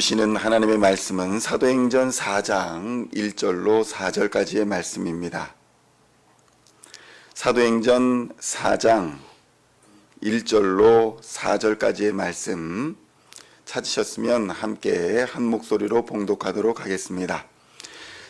주시는 하나님의 말씀은 사도행전 4장 1절로 4절까지의 말씀입니다. 사도행전 4장 1절로 4절까지의 말씀 찾으셨으면 함께 한 목소리로 봉독하도록 하겠습니다.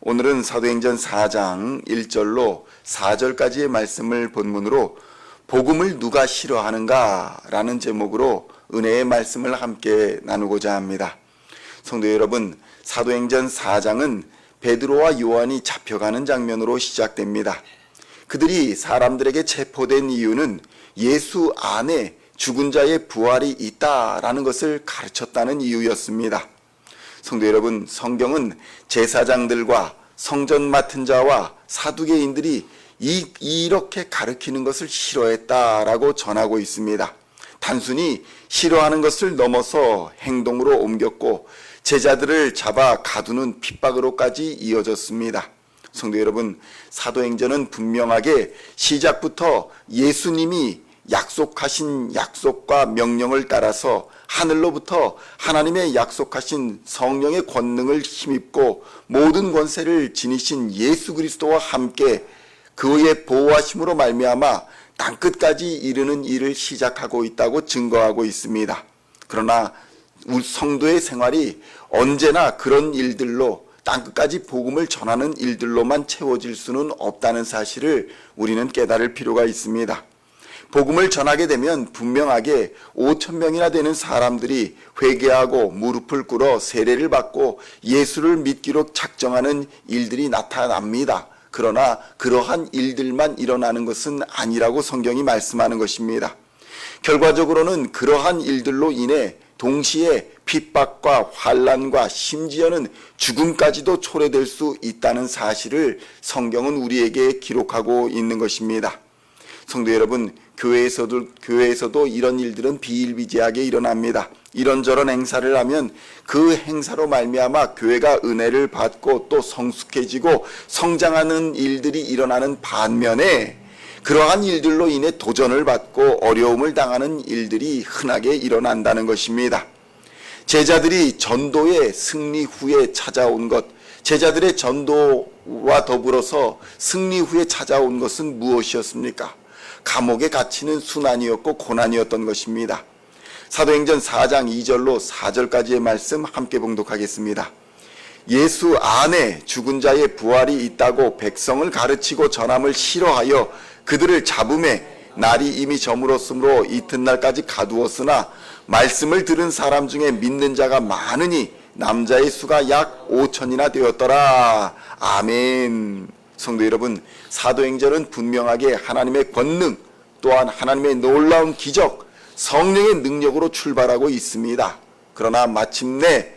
오늘은 사도행전 4장 1절로 4절까지의 말씀을 본문으로 복음을 누가 싫어하는가 라는 제목으로 은혜의 말씀을 함께 나누고자 합니다. 성도 여러분, 사도행전 4장은 베드로와 요한이 잡혀가는 장면으로 시작됩니다. 그들이 사람들에게 체포된 이유는 예수 안에 죽은 자의 부활이 있다라는 것을 가르쳤다는 이유였습니다. 성도 여러분, 성경은 제사장들과 성전 맡은 자와 사두개인들이 이, 이렇게 가르치는 것을 싫어했다라고 전하고 있습니다. 단순히 싫어하는 것을 넘어서 행동으로 옮겼고 제자들을 잡아 가두는 핍박으로까지 이어졌습니다. 성도 여러분, 사도행전은 분명하게 시작부터 예수님이 약속하신 약속과 명령을 따라서 하늘로부터 하나님의 약속하신 성령의 권능을 힘입고 모든 권세를 지니신 예수 그리스도와 함께 그의 보호하심으로 말미암아 땅 끝까지 이르는 일을 시작하고 있다고 증거하고 있습니다. 그러나 성도의 생활이 언제나 그런 일들로 땅 끝까지 복음을 전하는 일들로만 채워질 수는 없다는 사실을 우리는 깨달을 필요가 있습니다. 복음을 전하게 되면 분명하게 5천 명이나 되는 사람들이 회개하고 무릎을 꿇어 세례를 받고 예수를 믿기로 작정하는 일들이 나타납니다. 그러나 그러한 일들만 일어나는 것은 아니라고 성경이 말씀하는 것입니다. 결과적으로는 그러한 일들로 인해 동시에 핍박과 환란과 심지어는 죽음까지도 초래될 수 있다는 사실을 성경은 우리에게 기록하고 있는 것입니다. 성도 여러분, 교회에서도 교회에서도 이런 일들은 비일비재하게 일어납니다. 이런저런 행사를 하면 그 행사로 말미암아 교회가 은혜를 받고 또 성숙해지고 성장하는 일들이 일어나는 반면에 그러한 일들로 인해 도전을 받고 어려움을 당하는 일들이 흔하게 일어난다는 것입니다. 제자들이 전도의 승리 후에 찾아온 것, 제자들의 전도와 더불어서 승리 후에 찾아온 것은 무엇이었습니까? 감옥에 갇히는 순환이었고 고난이었던 것입니다. 사도행전 4장 2절로 4절까지의 말씀 함께 봉독하겠습니다. 예수 안에 죽은 자의 부활이 있다고 백성을 가르치고 전함을 싫어하여 그들을 잡음에 날이 이미 저물었으므로 이튿날까지 가두었으나 말씀을 들은 사람 중에 믿는 자가 많으니 남자의 수가 약 5천이나 되었더라. 아멘. 성도 여러분, 사도행전은 분명하게 하나님의 권능 또한 하나님의 놀라운 기적, 성령의 능력으로 출발하고 있습니다. 그러나 마침내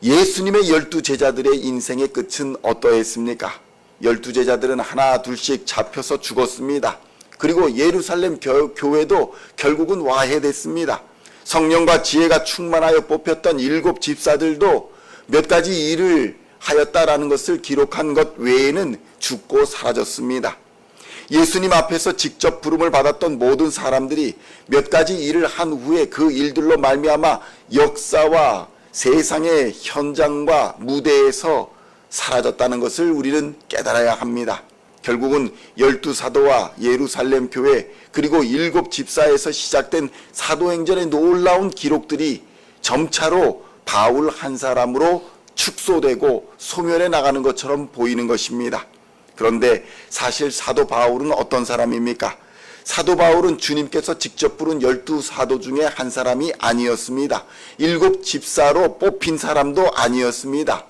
예수님의 열두 제자들의 인생의 끝은 어떠했습니까? 열두 제자들은 하나 둘씩 잡혀서 죽었습니다. 그리고 예루살렘 교회도 결국은 와해됐습니다. 성령과 지혜가 충만하여 뽑혔던 일곱 집사들도 몇 가지 일을 하였다라는 것을 기록한 것 외에는 죽고 사라졌습니다. 예수님 앞에서 직접 부름을 받았던 모든 사람들이 몇 가지 일을 한 후에 그 일들로 말미암아 역사와 세상의 현장과 무대에서 사라졌다는 것을 우리는 깨달아야 합니다. 결국은 열두 사도와 예루살렘 교회 그리고 일곱 집사에서 시작된 사도행전의 놀라운 기록들이 점차로 바울 한 사람으로 축소되고 소멸해 나가는 것처럼 보이는 것입니다. 그런데 사실 사도 바울은 어떤 사람입니까? 사도 바울은 주님께서 직접 부른 열두 사도 중에 한 사람이 아니었습니다. 일곱 집사로 뽑힌 사람도 아니었습니다.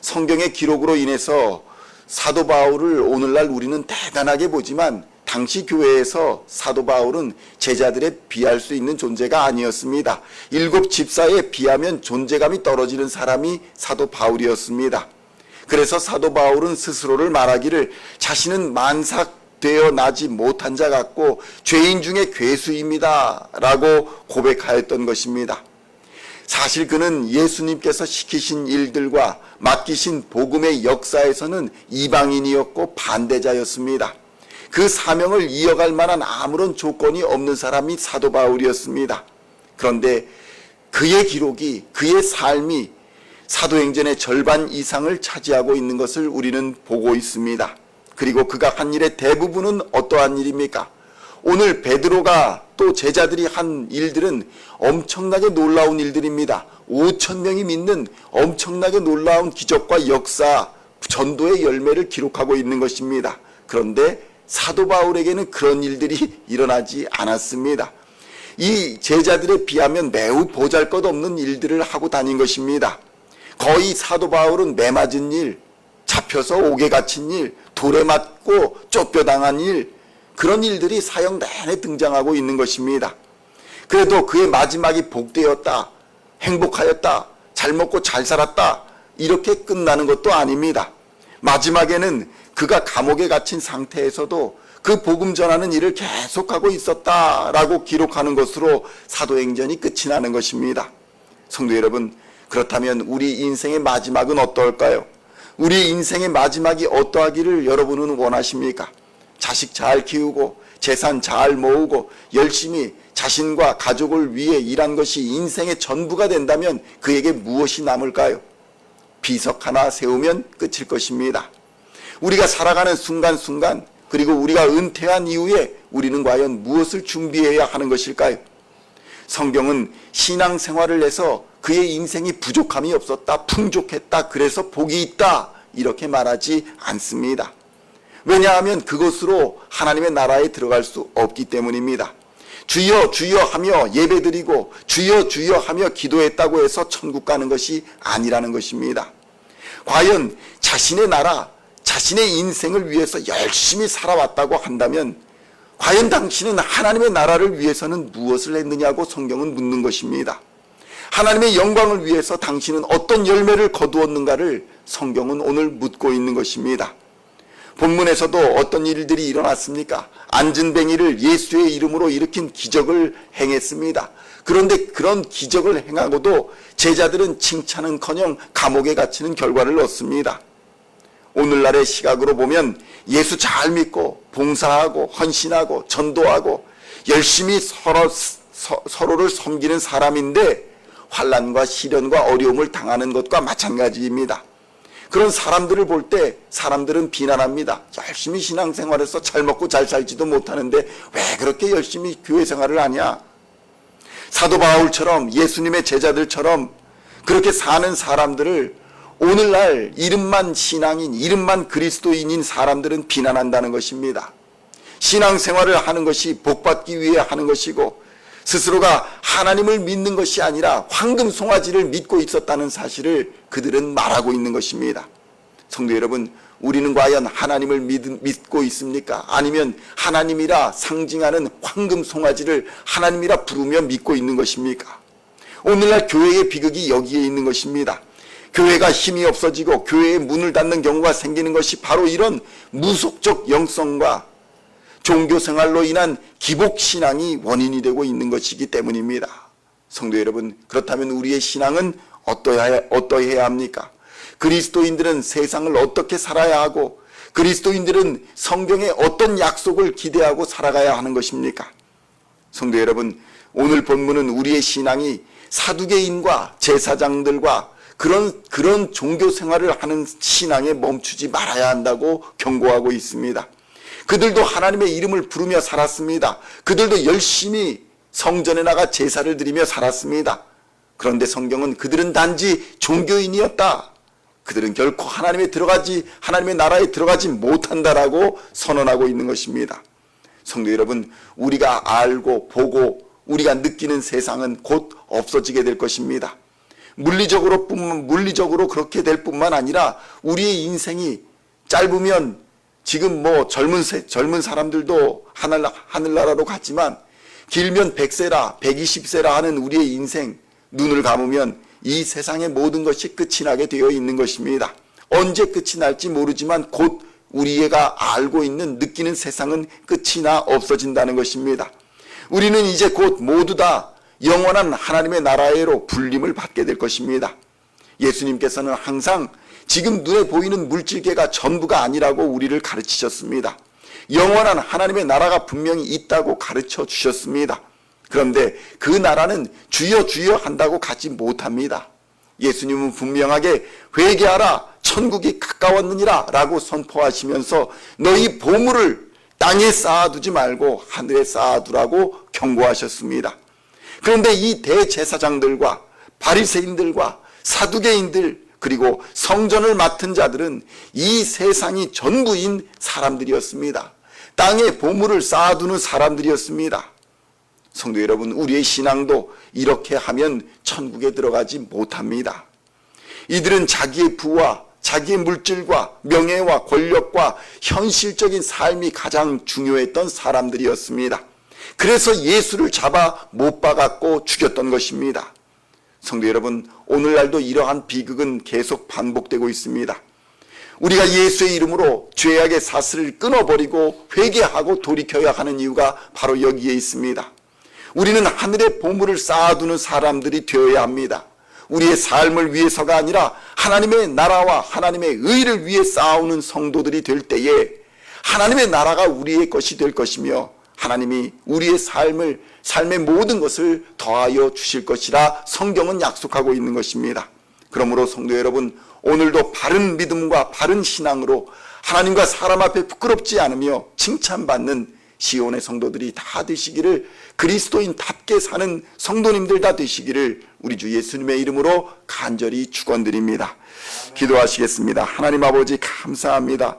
성경의 기록으로 인해서 사도 바울을 오늘날 우리는 대단하게 보지만 당시 교회에서 사도 바울은 제자들에 비할 수 있는 존재가 아니었습니다. 일곱 집사에 비하면 존재감이 떨어지는 사람이 사도 바울이었습니다. 그래서 사도 바울은 스스로를 말하기를 자신은 만삭되어 나지 못한 자 같고 죄인 중에 괴수입니다. 라고 고백하였던 것입니다. 사실 그는 예수님께서 시키신 일들과 맡기신 복음의 역사에서는 이방인이었고 반대자였습니다. 그 사명을 이어갈 만한 아무런 조건이 없는 사람이 사도 바울이었습니다. 그런데 그의 기록이 그의 삶이 사도행전의 절반 이상을 차지하고 있는 것을 우리는 보고 있습니다. 그리고 그가 한 일의 대부분은 어떠한 일입니까? 오늘 베드로가 또 제자들이 한 일들은 엄청나게 놀라운 일들입니다. 5천 명이 믿는 엄청나게 놀라운 기적과 역사, 전도의 열매를 기록하고 있는 것입니다. 그런데 사도 바울에게는 그런 일들이 일어나지 않았습니다. 이 제자들에 비하면 매우 보잘 것 없는 일들을 하고 다닌 것입니다. 거의 사도 바울은 매 맞은 일, 잡혀서 옥에 갇힌 일, 돌에 맞고 쫓겨당한 일, 그런 일들이 사형 내내 등장하고 있는 것입니다. 그래도 그의 마지막이 복되었다, 행복하였다, 잘 먹고 잘 살았다, 이렇게 끝나는 것도 아닙니다. 마지막에는 그가 감옥에 갇힌 상태에서도 그 복음 전하는 일을 계속하고 있었다라고 기록하는 것으로 사도행전이 끝이 나는 것입니다. 성도 여러분, 그렇다면 우리 인생의 마지막은 어떨까요? 우리 인생의 마지막이 어떠하기를 여러분은 원하십니까? 자식 잘 키우고 재산 잘 모으고 열심히 자신과 가족을 위해 일한 것이 인생의 전부가 된다면 그에게 무엇이 남을까요? 비석 하나 세우면 끝일 것입니다. 우리가 살아가는 순간순간 그리고 우리가 은퇴한 이후에 우리는 과연 무엇을 준비해야 하는 것일까요? 성경은 신앙생활을 해서 그의 인생이 부족함이 없었다, 풍족했다, 그래서 복이 있다 이렇게 말하지 않습니다. 왜냐하면 그것으로 하나님의 나라에 들어갈 수 없기 때문입니다. 주여 주여 하며 예배드리고 주여 주여 하며 기도했다고 해서 천국 가는 것이 아니라는 것입니다. 과연 자신의 나라, 자신의 인생을 위해서 열심히 살아왔다고 한다면 과연 당신은 하나님의 나라를 위해서는 무엇을 했느냐고 성경은 묻는 것입니다. 하나님의 영광을 위해서 당신은 어떤 열매를 거두었는가를 성경은 오늘 묻고 있는 것입니다. 본문에서도 어떤 일들이 일어났습니까? 안진뱅이를 예수의 이름으로 일으킨 기적을 행했습니다. 그런데 그런 기적을 행하고도 제자들은 칭찬은커녕 감옥에 갇히는 결과를 얻습니다. 오늘날의 시각으로 보면 예수 잘 믿고 봉사하고 헌신하고 전도하고 열심히 서로, 서, 서로를 섬기는 사람인데 환란과 시련과 어려움을 당하는 것과 마찬가지입니다. 그런 사람들을 볼 때 사람들은 비난합니다. 열심히 신앙생활해서 잘 먹고 잘 살지도 못하는데 왜 그렇게 열심히 교회 생활을 하냐? 사도 바울처럼 예수님의 제자들처럼 그렇게 사는 사람들을 오늘날 이름만 신앙인, 이름만 그리스도인인 사람들은 비난한다는 것입니다. 신앙생활을 하는 것이 복받기 위해 하는 것이고 스스로가 하나님을 믿는 것이 아니라 황금 송아지를 믿고 있었다는 사실을 그들은 말하고 있는 것입니다. 성도 여러분, 우리는 과연 하나님을 믿, 고 있습니까? 아니면 하나님이라 상징하는 황금 송아지를 하나님이라 부르며 믿고 있는 것입니까? 오늘날 교회의 비극이 여기에 있는 것입니다. 교회가 힘이 없어지고 교회의 문을 닫는 경우가 생기는 것이 바로 이런 무속적 영성과 종교 생활로 인한 기복 신앙이 원인이 되고 있는 것이기 때문입니다. 성도 여러분, 그렇다면 우리의 신앙은 어떠해야, 어떠해야 합니까? 그리스도인들은 세상을 어떻게 살아야 하고 그리스도인들은 성경에 어떤 약속을 기대하고 살아가야 하는 것입니까? 성도 여러분, 오늘 본문은 우리의 신앙이 사두개인과 제사장들과 그런 그런 종교 생활을 하는 신앙에 멈추지 말아야 한다고 경고하고 있습니다. 그들도 하나님의 이름을 부르며 살았습니다. 그들도 열심히 성전에 나가 제사를 드리며 살았습니다. 그런데 성경은 그들은 단지 종교인이었다. 그들은 결코 하나님에 들어가지 하나님의 나라에 들어가지 못한다라고 선언하고 있는 것입니다. 성도 여러분, 우리가 알고 보고 우리가 느끼는 세상은 곧 없어지게 될 것입니다. 물리적으로 뿐만 물리적으로 그렇게 될 뿐만 아니라 우리의 인생이 짧으면 지금 뭐 젊은 세, 젊은 사람들도 하늘 하늘나라로 갔지만 길면 100세라 120세라 하는 우리의 인생 눈을 감으면 이 세상의 모든 것이 끝이 나게 되어 있는 것입니다. 언제 끝이 날지 모르지만 곧 우리가 알고 있는 느끼는 세상은 끝이 나 없어진다는 것입니다. 우리는 이제 곧 모두 다 영원한 하나님의 나라에로 불림을 받게 될 것입니다. 예수님께서는 항상 지금 눈에 보이는 물질계가 전부가 아니라고 우리를 가르치셨습니다. 영원한 하나님의 나라가 분명히 있다고 가르쳐 주셨습니다. 그런데 그 나라는 주여 주여 한다고 가지 못합니다. 예수님은 분명하게 회개하라 천국이 가까웠느니라 라고 선포하시면서 너희 보물을 땅에 쌓아두지 말고 하늘에 쌓아두라고 경고하셨습니다. 그런데 이 대제사장들과 바리새인들과 사두개인들 그리고 성전을 맡은 자들은 이 세상이 전부인 사람들이었습니다. 땅에 보물을 쌓아두는 사람들이었습니다. 성도 여러분, 우리의 신앙도 이렇게 하면 천국에 들어가지 못합니다. 이들은 자기의 부와 자기의 물질과 명예와 권력과 현실적인 삶이 가장 중요했던 사람들이었습니다. 그래서 예수를 잡아 못 박았고 죽였던 것입니다. 성도 여러분, 오늘날도 이러한 비극은 계속 반복되고 있습니다. 우리가 예수의 이름으로 죄악의 사슬을 끊어버리고 회개하고 돌이켜야 하는 이유가 바로 여기에 있습니다. 우리는 하늘의 보물을 쌓아두는 사람들이 되어야 합니다. 우리의 삶을 위해서가 아니라 하나님의 나라와 하나님의 의를 위해 쌓아오는 성도들이 될 때에 하나님의 나라가 우리의 것이 될 것이며 하나님이 우리의 삶을 삶의 모든 것을 더하여 주실 것이라 성경은 약속하고 있는 것입니다. 그러므로 성도 여러분 오늘도 바른 믿음과 바른 신앙으로 하나님과 사람 앞에 부끄럽지 않으며 칭찬받는 시온의 성도들이 다 되시기를 그리스도인답게 사는 성도님들 다 되시기를 우리 주 예수님의 이름으로 간절히 축원드립니다. 기도하시겠습니다. 하나님 아버지 감사합니다.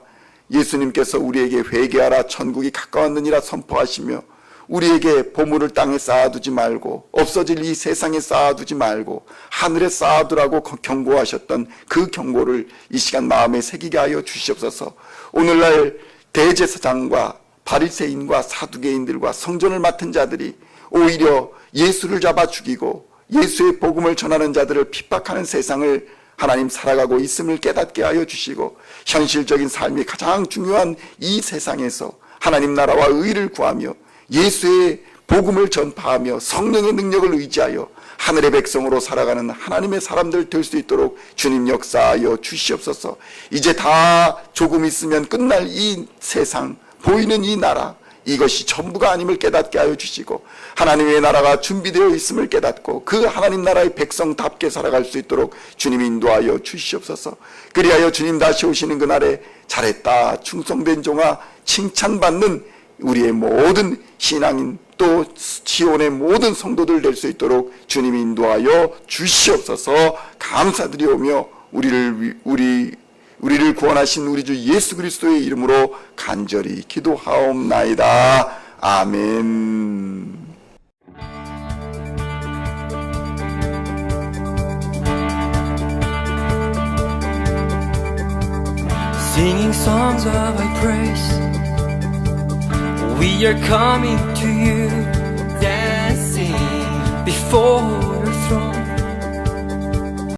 예수님께서 우리에게 회개하라 천국이 가까웠느니라 선포하시며 우리에게 보물을 땅에 쌓아두지 말고 없어질 이 세상에 쌓아두지 말고 하늘에 쌓아두라고 경고하셨던 그 경고를 이 시간 마음에 새기게 하여 주시옵소서. 오늘날 대제사장과 바리새인과 사두개인들과 성전을 맡은 자들이 오히려 예수를 잡아 죽이고 예수의 복음을 전하는 자들을 핍박하는 세상을 하나님 살아가고 있음을 깨닫게 하여 주시고 현실적인 삶이 가장 중요한 이 세상에서 하나님 나라와 의를 구하며 예수의 복음을 전파하며 성령의 능력을 의지하여 하늘의 백성으로 살아가는 하나님의 사람들 될 수 있도록 주님 역사하여 주시옵소서. 이제 다 조금 있으면 끝날 이 세상 보이는 이 나라 이것이 전부가 아님을 깨닫게 하여 주시고 하나님의 나라가 준비되어 있음을 깨닫고 그 하나님 나라의 백성답게 살아갈 수 있도록 주님 인도하여 주시옵소서. 그리하여 주님 다시 오시는 그날에 잘했다 충성된 종아 칭찬받는 우리의 모든 신앙인 또 지원의 모든 성도들 될 수 있도록 주님 인도하여 주시옵소서 감사드리오며 우리를 우리 우리를 구원하신 우리 주 예수 그리스도의 이름으로 간절히 기도하옵나이다. 아멘. Singing songs of thy praise. We are coming to you, dancing before your throne.